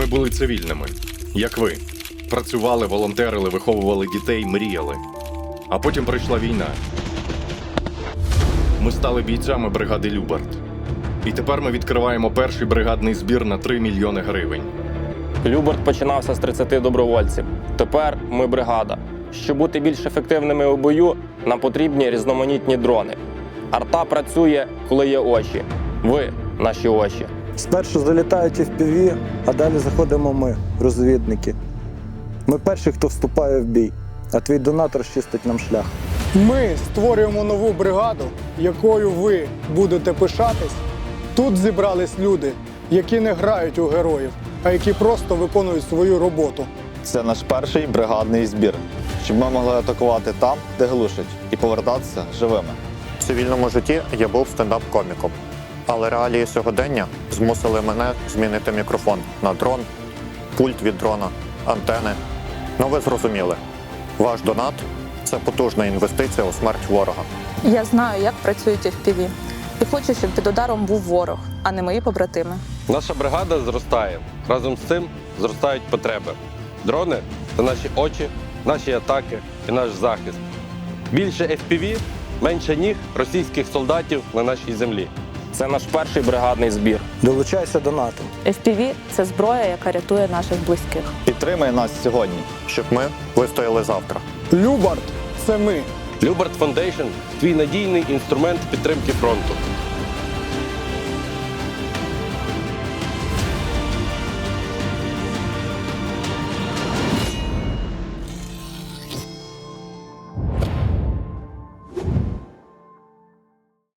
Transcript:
Ми були цивільними, як ви. Працювали, волонтерили, виховували дітей, мріяли. А потім прийшла війна. Ми стали бійцями бригади Любард. І тепер ми відкриваємо перший бригадний збір на 3 мільйони гривень. Люберт починався з 30 добровольців. Тепер ми бригада. Щоб бути більш ефективними у бою, нам потрібні різноманітні дрони. Арта працює, коли є очі. Ви наші очі. Спершу залітають FPV, а далі заходимо ми, розвідники. Ми перші, хто вступає в бій, а твій донатор чистить нам шлях. Ми створюємо нову бригаду, якою ви будете пишатись. Тут зібрались люди, які не грають у героїв, а які просто виконують свою роботу. Це наш перший бригадний збір, щоб ми могли атакувати там, де глушать, і повертатися живими. В цивільному житті я був стендап-коміком, але реалії сьогодення змусили мене змінити мікрофон на дрон, пульт від дрона, антени. Ну ви зрозуміли, ваш донат це потужна інвестиція у смерть ворога. Я знаю, як працюють FPV. І хочу, щоб під ударом був ворог, а не мої побратими. Наша бригада зростає. Разом з цим зростають потреби. Дрони це наші очі, наші атаки і наш захист. Більше FPV, менше ніг російських солдатів на нашій землі. Це наш перший бригадний збір. Долучайся до НАТО. FPV – це зброя, яка рятує наших близьких. Підтримай нас сьогодні. Щоб ми вистояли завтра. Любард це ми. Любард Фондейшн – твій надійний інструмент підтримки фронту.